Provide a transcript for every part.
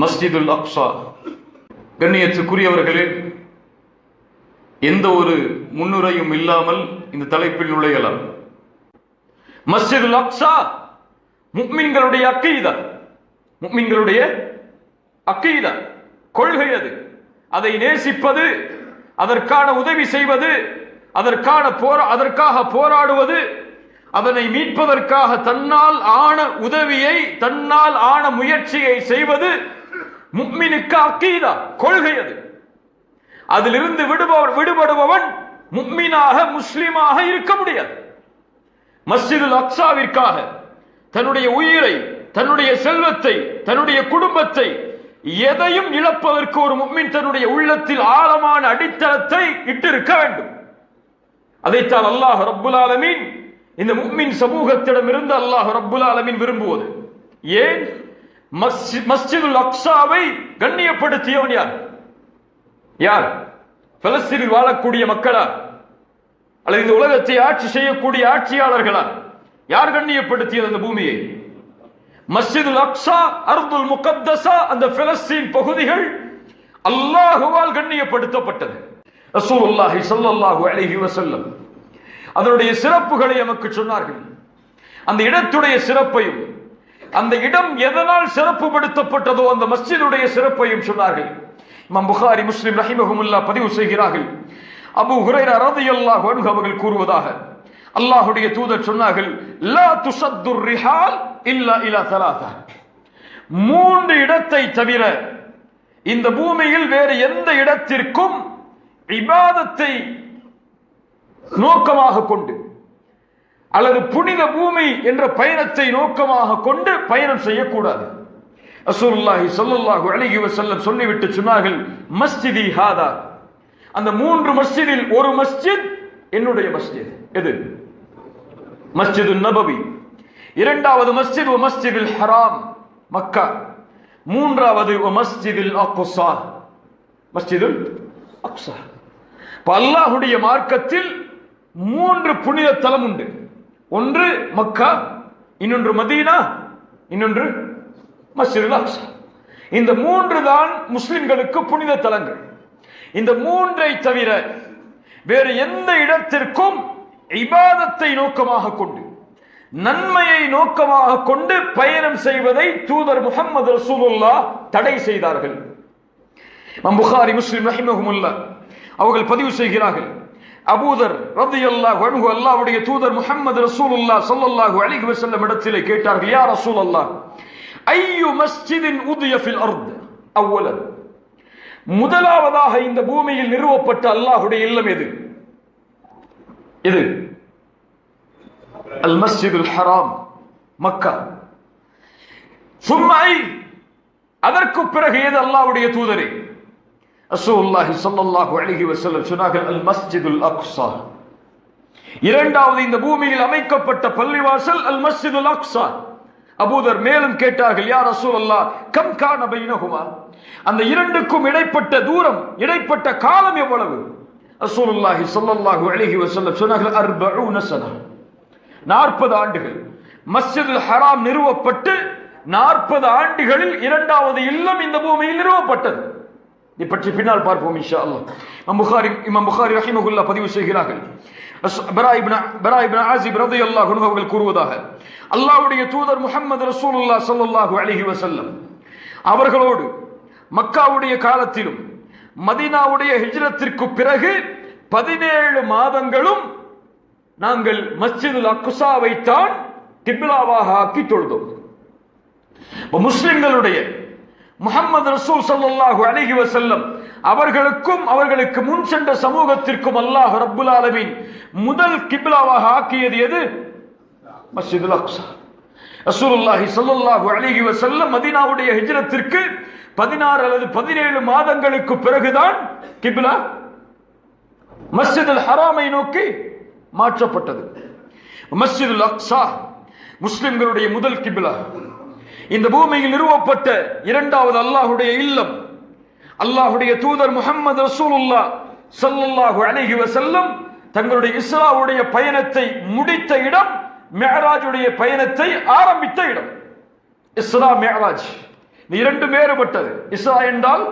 மஸ்ஜிதுல் அப்சா கண்ணியத்துக்குரியவர்களே எந்த ஒரு முன்னுரையும் இல்லாமல் இந்த தலைப்பில் நுழையலாம். மஸ்ஜிதுல் அக்ஸா முக்மின்களுடைய அக்கைதா. முக்மின்களுடைய அக்கைதா. கொள்கை அது. அதை நேசிப்பது அதற்கான உதவி செய்வது அதற்கான போரா அதற்காக போராடுவது அதனை மீட்பதற்காக தன்னால் ஆன உதவியை தன்னால் ஆன முயற்சியை செய்வது முக்மினுக்கு அக்கீதா கொள்கை அது அதிலிருந்து விடுபவர் விடுபடுபவன் முக்மீனாக முஸ்லிமாக இருக்க முடியாது. மஸ்ஜிது அக்சாவிற்காக தன்னுடைய உயிரை தன்னுடைய செல்வத்தை தன்னுடைய குடும்பத்தை எதையும் இழப்பதற்கு ஒரு முக்மின் தன்னுடைய உள்ளத்தில் ஆழமான அடித்தளத்தை இட்டிருக்க வேண்டும். அதைத்தான் அல்லாஹ் ரப்புல் ஆலமீன் இந்த முக்மின் சமூகத்திடமிருந்து அல்லாஹ் ரப்புல் ஆலமீன் விரும்புவது. ஏன்? மஸ்ஜிதுல் அக்ஸாவை கண்ணியப்படுத்தியவன் யார்? யார்? பலஸ்தீனில் வாழக்கூடிய மக்களா? அல்லது இந்த உலகத்தை ஆட்சி செய்யக்கூடிய ஆட்சியாளர்களா? யார் கண்ணியப்படுத்தியது அந்த பூமியை? மஸ்ஜிது அக்ஸா அர்துல் முகத்தசா அந்த பிலஸ்தீன் பகுதிகள் அல்லாஹுவால் கண்ணியப்படுத்தப்பட்டது. ரசூலுல்லாஹி ஸல்லல்லாஹு அலைஹி வஸல்லம். அதனுடைய சிறப்புகளை நமக்கு சொன்னார்கள். அந்த இடத்துடைய சிறப்பையும் அந்த இடம் எதனால் சிறப்புப்படுத்தப்பட்டதோ அந்த மஸ்ஜிதுடைய சிறப்பையும் சொன்னார்கள். இமாம் புகாரி முஸ்லிம் ரஹிமஹமுல்லா பதிவு செய்கிறார்கள். அபு ஹுரைரா ரதி அல்லாஹ் அவர்கள் கூறுவதாக அல்லாஹுடைய தூதர் சொன்னார்கள் லா துசத்துர் ரிஹால் இல்லா இலா தலாதா மூன்று இடத்தை தவிர இந்த பூமியில் வேறு எந்த இடத்திற்கும் இபாதத்தை நோக்கமாக கொண்டு அல்லது புனித பூமி என்ற பயணத்தை நோக்கமாக கொண்டு பயணம் செய்யக்கூடாது. ரசூலுல்லாஹி சொல்லுல்லாஹு அழகி வசல்லம் சொல்லிவிட்டு சொன்னார்கள் மஸ்ஜிதி ஹாதா. அந்த மூன்று மஸ்ஜிதில் ஒரு மஸ்ஜித் என்னுடைய மஸ்ஜித். எது? மஸ்ஜிது நபவி. இரண்டாவது மஸ்ஜித் ஒ மஸ்ஜிதில் ஹராம் மக்கா. மூன்றாவது மஸ்ஜிதில் அக்குசா மஸ்ஜிதுல் அக்சா அல்லாஹுடைய மார்க்கத்தில் மூன்று புனித தலம் உண்டு ஒன்று மக்கா இன்னொன்று மதீனா இன்னொன்று மஸ்ஜிதுல் அக்ஸா. இந்த மூன்று தான் முஸ்லிம்களுக்கு புனித தலங்கள். இந்த மூன்றை தவிர வேறு எந்த இடத்திற்கும் இபாதத்தை நோக்கமாக கொண்டு நன்மையை நோக்கமாக கொண்டு பயணம் செய்வதை தூதர் முகமது ரசூலுல்லா தடை செய்தார்கள். புகாரி முஸ்லிம் ரஹிமஹுமுல்லா அவர்கள் பதிவு செய்கிறார்கள். அபூதர் ரத்தி அல்லாஹ் அணுகு அல்லாவுடைய தூதர் முஹம்மது ரசூலுல்லா ஸல்லல்லாஹு அலைஹி வஸல்லம் இடத்திலே கேட்டார்கள் யா ரசூலல்லாஹ் ஐயு மஸ்ஜிதின் உதிய ஃபில் அர்த்? அவ்வலன் முதலாவதாக இந்த பூமியில் நிறுவப்பட்ட அல்லாஹுடைய இல்லம் எது? இது அல் மஸ்ஜிதுல் ஹராம் மக்கா. சும்மை அதற்கு பிறகு ஏது அல்லாவுடைய தூதரே? ரசூலுல்லாஹி ஸல்லல்லாஹு அலைஹி வஸல்லம் சொன்னார்கள் அல் மஸ்ஜிதுல் அக்ஸா. இரண்டாவது இந்த பூமியில் அமைக்கப்பட்ட பள்ளிவாசல் அல் மஸ்ஜிதுல் அக்ஸா. அபூதர் மேலும் கேட்டார்கள் யா ரசூலல்லாஹ் கம் கான பைனஹுமா? அந்த இரண்டுக்கும் இடைப்பட்ட தூரம் இடைப்பட்ட காலம் எவ்வளவு? ரசூலுல்லாஹி ஸல்லல்லாஹு அலைஹி வஸல்லம் சொன்னார்கள் அர்பஊன சனா. நாற்பது ஆண்டுகள். மஸ்ஜிதுல் ஹராம் நிறுவப்பட்டு நாற்பது ஆண்டுகளில் இரண்டாவது இல்லம் இந்த பூமியில் நிறுவப்பட்டது. இதை பற்றி பின்னால் பார்ப்போம் இன்ஷா அல்லாஹ் இமாம் புகாரி இமாம் புகாரி ரஹிமகுல்லா பதிவு செய்கிறார்கள். அவர்கள் கூறுவதாக அல்லாவுடைய தூதர் முகமது ரசூலுல்லா ஸல்லல்லாஹு அலிஹி வசல்லம் அவர்களோடு மக்காவுடைய காலத்திலும் மதீனாவுடைய ஹிஜ்ரத்திற்கு பிறகு பதினேழு மாதங்களும் நாங்கள் மஸ்ஜிதுல் அக்குசாவை தான் கிப்லாவாக ஆக்கி தொழுதோம். முஸ்லிம்களுடைய முகமது ரசூல் சல்லாஹு அலைஹி வசல்லம் அவர்களுக்கும் அவர்களுக்கு முன் சென்ற சமூகத்திற்கும் அல்லாஹ் ரப்புல் ஆலமின் முதல் கிப்லாவாக ஆக்கியது எது? மஸ்ஜிதுல் அக்ஸா. ரசூலுல்லாஹி ஸல்லல்லாஹு அலைஹி வசல்லம் மதீனாவுடைய ஹிஜ்ரத்திற்கு பதினாறு அல்லது பதினேழு மாதங்களுக்கு பிறகுதான் கிப்லா மஸ்ஜிதுல் ஹராமை நோக்கி மாற்றப்பட்டது. மஸ்ஜிதுல் அக்சா முஸ்லிம்களுடைய முதல் கிபிலா. இந்த பூமியில் நிறுவப்பட்ட இரண்டாவது அல்லாஹுடைய இல்லம். அல்லாஹுடைய தூதர் முகமது ரசூலுல்லா ஸல்லல்லாஹு அலைஹி செல்லும் தங்களுடைய இஸ்ராவுடைய பயணத்தை முடித்த இடம் மெஹராஜுடைய பயணத்தை ஆரம்பித்த இடம். இஸ்ரா மெஹராஜ் இந்த இரண்டு வேறுபட்டது. இஸ்ரா என்றால்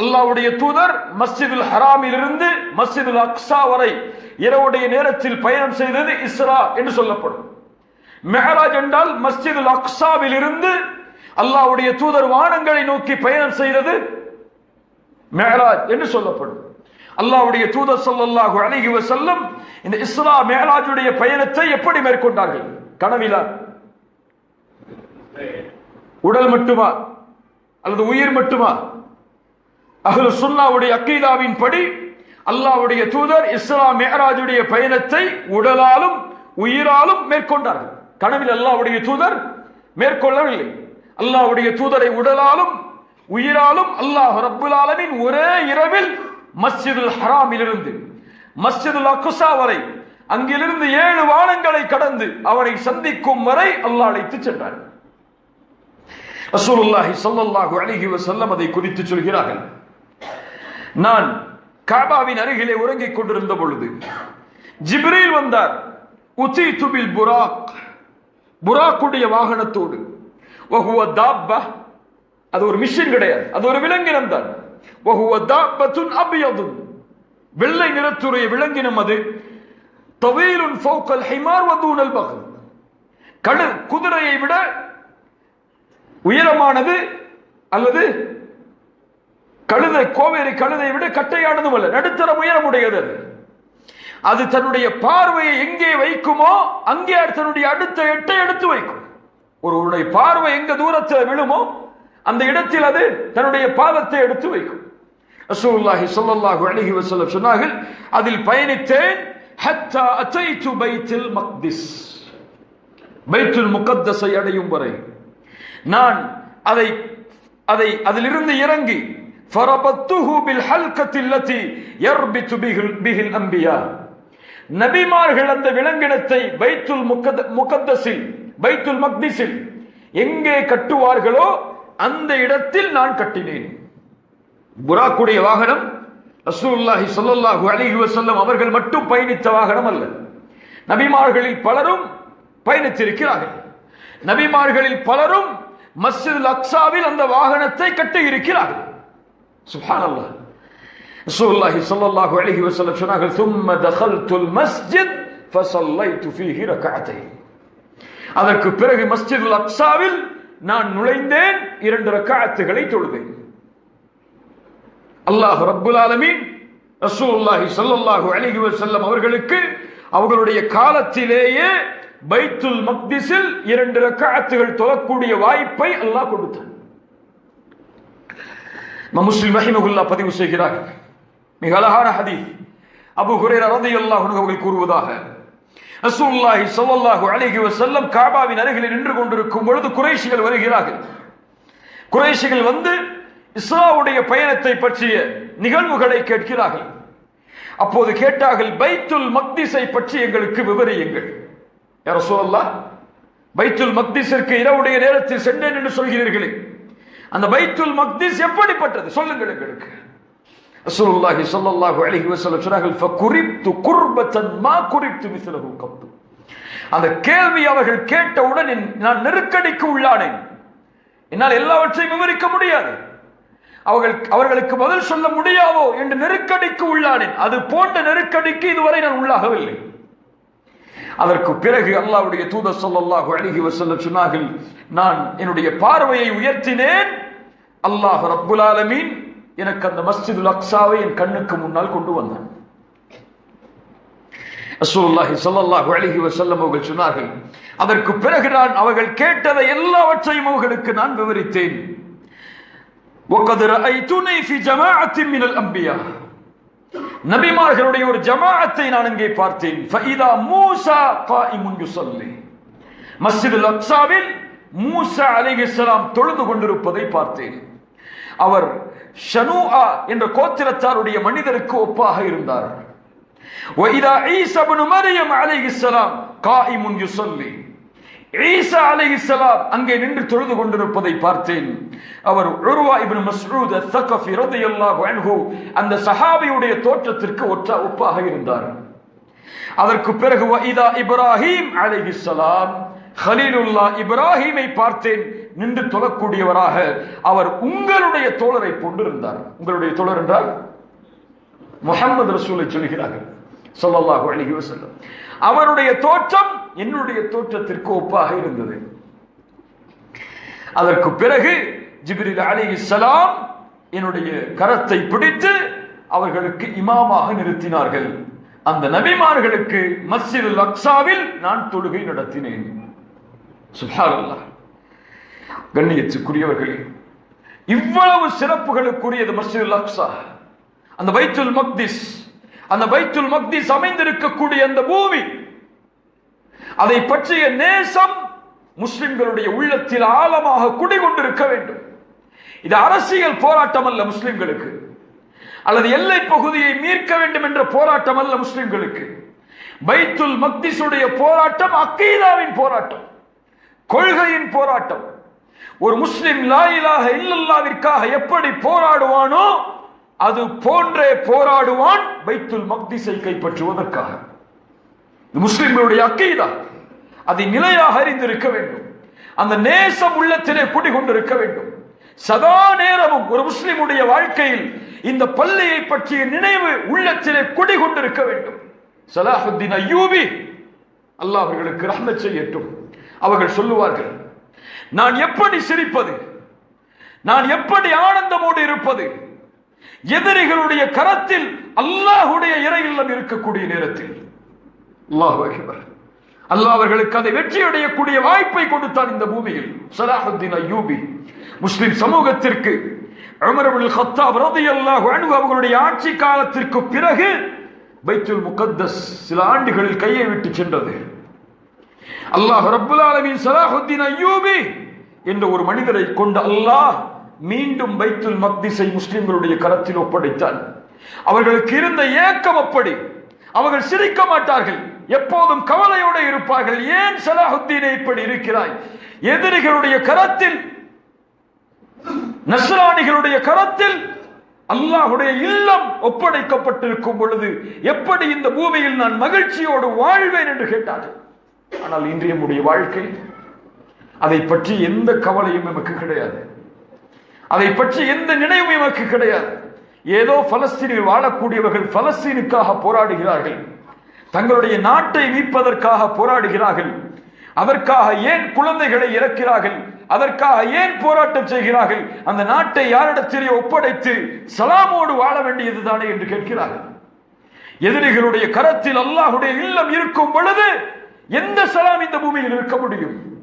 அல்லாஹ்வுடைய தூதர் மஸ்ஜிதுல் ஹராமிலிருந்து மஸ்ஜிதுல் அக்ஸா வரை இரவுடைய நேரத்தில் பயணம் செய்தது இஸ்ரா என்று சொல்லப்படும். மெஹராஜ் என்றால் மஸ்ஜிதுல் அக்ஸாவில் இருந்து அல்லாவுடைய தூதர் வானங்களை நோக்கி பயணம் செய்தது மேலாஜ் என்று சொல்லப்படும். அல்லாஹ்வுடைய தூதர் சொல்லல்லாஹு அழகி செல்லும் இந்த இஸ்லா மேலாஜுடைய பயணத்தை எப்படி மேற்கொண்டார்கள்? கனவிலா? உடல் மட்டுமா? அல்லது உயிர் மட்டுமா? அகல் சுன்னாவுடைய அக்கீதாவின் படி அல்லாஹ்வுடைய தூதர் இஸ்லாம் மேராஜுடைய பயணத்தை உடலாலும் உயிராலும் மேற்கொண்டார்கள். கனவில் அல்லாவுடைய தூதர் மேற்கொள்ளவில்லை. அல்லாவுடைய தூதரை உடலாலும் உயிராலும் அல்லாஹ் ரப்புல் ஆலமின் ஒரே இரவில் மஸ்ஜிதுல் ஹராமிலிருந்து மஸ்ஜிதுல் அக்குசா வரை அங்கிலிருந்து ஏழு வானங்களை கடந்து அவனை சந்திக்கும் வரை அல்லாஹ் அழைத்து சென்றார். ரசூலுல்லாஹி ஸல்லல்லாஹு அலைஹி வஸல்லம் அதை குறித்து சொல்கிறார்கள். நான் காபாவின் அருகிலே உறங்கிக் கொண்டிருந்த பொழுது ஜிப்ரீல் வந்தார் உத்தி துபில் புராக் புராக்குடைய வாகனத்தோடு. வஹுவ தாப்பா அது ஒரு மிஷின் கிடையாது. அது ஒரு விலங்கினம் தான். வஹுவ தாப்பத்துன் அபியதுன் வெள்ளை நிறத்துடைய விலங்கினம் அது. தவீலுன் ஃபௌகல் ஹிமார் வதூனல் பகல் கழு குதிரையை விட உயரமானது அல்லது கழுதை கோவேரி கழுதை விட கட்டையானதும் அல்ல. நடுத்தர உயரமுடையது அது. அது தன்னுடைய பார்வையை எங்கே வைக்குமோ அங்கே தன்னுடைய அடுத்த எட்டை எடுத்து வைக்கும். ஒருவருடைய பார்வை எங்க தூரத்தில் விழுமோ அந்த இடத்தில் அது தன்னுடைய பாதத்தை எடுத்து வைக்கும். ரசூலுல்லாஹி சொல்லல்லாஹு அழகி வஸல்லம் சொன்னார்கள் அதில் பயணித்தேன் ஹத்தா அதைது பைத்தில் மக்திஸ். பைத்துல் முகத்தஸை அடையும் வரை நான் அதை அதை அதிலிருந்து இறங்கி ஃபரபத்துஹு பில் ஹல்கத்தி அல்லதி யர்பித்து பிஹில் பிஹில் அம்பியா. நபிமார்கள் அந்த விலங்கினத்தை பைத்துல் முகத் முகத்தஸில் பைத்துல் மக்திஸில் எங்கே கட்டுவார்களோ அந்த இடத்தில் நான் கட்டினேன் புராக்குடைய வாகனம் ரசூலுல்லாஹி ஸல்லல்லாஹு அலைஹி வஸல்லம் அவர்கள் மட்டும் பயணித்த வாகனம் அல்ல நபிமார்களில் பலரும் பயணித்திருக்கிறார்கள் நபிமார்களில் பலரும் மஸ்ஜித் அக்ஸாவில் அந்த வாகனத்தை கட்டி இருக்கிறார்கள் சுப்ஹானல்லாஹ் ரசூலுல்லாஹி ஸல்லல்லாஹு அலைஹி வஸல்லம் சொன்னார்கள் ثم دخلت المسجد فصليت فيه ركعتين அதற்கு பிறகு மஸ்ஜித் அப்சாவில் நான் நுழைந்தேன் இரண்டு ரக்காத்துகளை தொழுதேன். அல்லாஹ் ரப்புல் ஆலமீன் ரசூல்லாஹி சல்லாஹு அலிஹி வசல்லம் அவர்களுக்கு அவர்களுடைய காலத்திலேயே பைத்துல் மக்திஸில் இரண்டு ரக்காத்துகள் தொழக்கூடிய வாய்ப்பை அல்லாஹ் கொடுத்தான். முஸ்லிம் ரஹிமகுல்லா பதிவு செய்கிறார் மிக அழகான ஹதீஸ். அபு ஹுரேரா ரலியல்லாஹு அவர்கள் கூறுவதாக ரசூல்லாஹி ஸல்லல்லாஹு அழகி செல்லம் காபாவின் அருகில் நின்று கொண்டிருக்கும் பொழுது குறைஷிகள் வருகிறார்கள். குறைஷிகள் வந்து இஸ்ராவுடைய பயணத்தை பற்றிய நிகழ்வுகளை கேட்கிறார்கள். அப்போது கேட்டார்கள் பைத்துல் மக்திஸை பற்றி எங்களுக்கு விவரியுங்கள். யார சொல்லா பைத்துல் மக்திஸிற்கு இரவுடைய நேரத்தில் சென்றேன் என்று சொல்கிறீர்களே. அந்த பைத்துல் மக்திஸ் எப்படிப்பட்டது? சொல்லுங்கள் எங்களுக்கு. ரசூலுல்லாஹி ஸல்லல்லாஹு அலைஹி வஸல்லம் சொன்னார்கள் ஃபகுரிப்து குர்பத்தன் மா குரிப்து மிஸ்லஹு கப்து. அந்த கேள்வி அவர்கள் கேட்டவுடன் நான் நெருக்கடிக்கு உள்ளானேன். என்னால் எல்லாவற்றையும் விவரிக்க முடியாது. அவர்கள் அவர்களுக்கு பதில் சொல்ல முடியாதோ என்று நெருக்கடிக்கு உள்ளானேன். அது போன்ற நெருக்கடிக்கு இதுவரை நான் உள்ளாகவில்லை. அதற்கு பிறகு அல்லாவுடைய தூதர் ஸல்லல்லாஹு அழகி வஸல்லம் சொன்னார்கள் நான் என்னுடைய பார்வையை உயர்த்தினேன். அல்லாஹ் ரப்புல் ஆலமீன் எனக்கு அந்த மஸ்ஜிதுல் அக்ஸாவை என் கண்ணுக்கு முன்னால் கொண்டு வந்தான். ரசூல்லாஹி சொல்லல்லாஹு அழகி வசல்லம் அவர்கள் சொன்னார்கள் அதற்கு பிறகு நான் அவர்கள் கேட்டதை எல்லாவற்றையும் அவர்களுக்கு நான் விவரித்தேன். நபிமார்களுடைய ஒரு ஜமாஅத்தை நான் இங்கே பார்த்தேன். மூசா காயிமுன் யுசல்லி. மஸ்ஜிதுல் அக்ஸாவில் மூசா அலைஹிஸ்ஸலாம் தொழுது கொண்டிருப்பதை பார்த்தேன். அவர் ஷனுஆ என்ற கோத்திரத்தாருடைய மனிதருக்கு ஒப்பாக இருந்தார்கள் வைதா ஈசபனு மரியம் அலைஹிஸ்ஸலாம் காயிமுன் யுசல்லி. ஈசா அலைஹிஸ்ஸலாம் அங்கே நின்று தொழுது கொண்டிருப்பதை பார்த்தேன். அவர் உருவா இப்னு மஸ்ரூத் அத்தகஃபி ரதியல்லாஹு அன்ஹு அந்த சஹாபியுடைய தோற்றத்திற்கு ஒற்ற ஒப்பாக இருந்தார். அதற்கு பிறகு வைதா இப்ராஹிம் அலைஹிஸ்ஸலாம் ஹலீலுல்லா இப்ராஹிமை பார்த்தேன். நின்று தொழக்கூடியவராக அவர் உங்களுடைய தோழரை கொண்டிருந்தார். உங்களுடைய தோழர் என்றால் முகமது ரசூலை சொல்கிறார்கள். சொல்லல்லாஹு அலைஹி வஸல்லம். அவருடைய தோற்றம் என்னுடைய தோற்றத்திற்கு ஒப்பாக இருந்தது. அதற்கு பிறகு ஜிப்ரில் அலைஹிஸ்ஸலாம் என்னுடைய கரத்தை பிடித்து அவர்களுக்கு இமாமாக நிறுத்தினார்கள். அந்த நபிமார்களுக்கு மஸ்ஜிதுல் அக்சாவில் நான் தொழுகை நடத்தினேன். சுப்ஹானல்லாஹ் கண்ணியத்துக்குரியவர்களே இவ்வளவு சிறப்புகளுக்குரியது மஸ்ஜிதுல் அக்ஸா. அந்த வைத்துல் மக்திஸ் அந்த வைத்துல் மக்திஸ் அமைந்திருக்கக்கூடிய அந்த பூமி அதை பற்றிய நேசம் முஸ்லிம்களுடைய உள்ளத்தில் ஆழமாக குடிகொண்டிருக்க வேண்டும். இது அரசியல் போராட்டம் அல்ல முஸ்லிம்களுக்கு. அல்லது எல்லை பகுதியை மீட்க வேண்டும் என்ற போராட்டம் அல்ல முஸ்லிம்களுக்கு. பைத்துல் மக்திசுடைய போராட்டம் அக்கீதாவின் போராட்டம் கொள்கையின் போராட்டம். ஒரு முஸ்லிம் லாயிலாக இல்லல்லாவிற்காக எப்படி போராடுவானோ அது போன்றே போராடுவான் பைத்துல் மக்திசை கைப்பற்றுவதற்காக. முஸ்லிம்களுடைய அக்கைதா. அதை நிலையாக அறிந்திருக்க வேண்டும். அந்த நேசம் உள்ளத்திலே குடிகொண்டிருக்க வேண்டும். சதா நேரமும் ஒரு முஸ்லிமுடைய வாழ்க்கையில் இந்த பள்ளியை பற்றிய நினைவு உள்ளத்திலே குடிகொண்டிருக்க வேண்டும். சலாஹுத்தீன் ஐயூபி அல்லாஹ் அவர்களுக்கு ரஹ்மத் செய்யட்டும் அவர்கள் சொல்லுவார்கள் நான் எப்படி சிரிப்பது? நான் எப்படி ஆனந்தமோடு இருப்பது? எதிரிகளுடைய கரத்தில் அல்லாஹுடைய இறை இல்லம் இருக்கக்கூடிய நேரத்தில். அல்லாஹ் அல்லாஹ் அவர்களுக்கு அதை வெற்றி அடையக்கூடிய வாய்ப்பை கொடுத்தான் இந்த பூமியில். சலாஹுத்தீன் அய்யூபி முஸ்லிம் சமூகத்திற்கு உமர் இப்னுல் கத்தாப் ரலியல்லாஹு அன்ஹு அவர்களுடைய ஆட்சி காலத்திற்கு பிறகு பைத்துல் முகத்தஸ் சில ஆண்டுகளில் கையை விட்டு சென்றது. அல்லாஹ் ரப்புல் ஆலமீன் சலாஹுத்தீன் ஐயூபி என்ற ஒரு மனிதரை கொண்ட அல்லாஹ் மீண்டும் பைத்துல் மக்திஸை முஸ்லிம்களுடைய கரத்தில் ஒப்படைத்தான். அவர்களுக்கு இருந்த ஏக்கம் அப்படி. அவர்கள் சிரிக்க மாட்டார்கள். எப்போதும் கவலையோடு இருப்பார்கள். ஏன் சலாஹுத்தீனை இப்படி இருக்கிறாய்? எதிரிகளுடைய கரத்தில் நஸ்ரானிகளுடைய கரத்தில் அல்லாஹுடைய இல்லம் ஒப்படைக்கப்பட்டிருக்கும் பொழுது எப்படி இந்த பூமியில் நான் மகிழ்ச்சியோடு வாழ்வேன் என்று கேட்டார்கள். ஆனால் இன்றைய நம்முடைய வாழ்க்கை அதை பற்றி எந்த கவலையும் நமக்கு கிடையாது. அதை பற்றி எந்த நினைவும் எமக்கு கிடையாது. ஏதோ பலஸ்தீனில் வாழக்கூடியவர்கள் பலஸ்தீனுக்காக போராடுகிறார்கள். தங்களுடைய நாட்டை மீட்பதற்காக போராடுகிறார்கள். அதற்காக ஏன் குழந்தைகளை இறக்கிறார்கள்? அதற்காக ஏன் போராட்டம் செய்கிறார்கள்? அந்த நாட்டை யாரிடத்திலே ஒப்படைத்து சலாமோடு வாழ வேண்டியதுதானே என்று கேட்கிறார்கள். எதிரிகளுடைய கரத்தில் அல்லாஹுடைய இல்லம் இருக்கும் பொழுது எந்த சலாம் இந்த பூமியில் இருக்க முடியும்?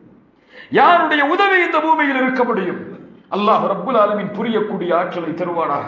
யாருடைய உதவி இந்த பூமியில் இருக்க முடியும்? அல்லாஹ் ரப்புல் ஆலமின் புரியக்கூடிய ஆற்றலை தருவானாக.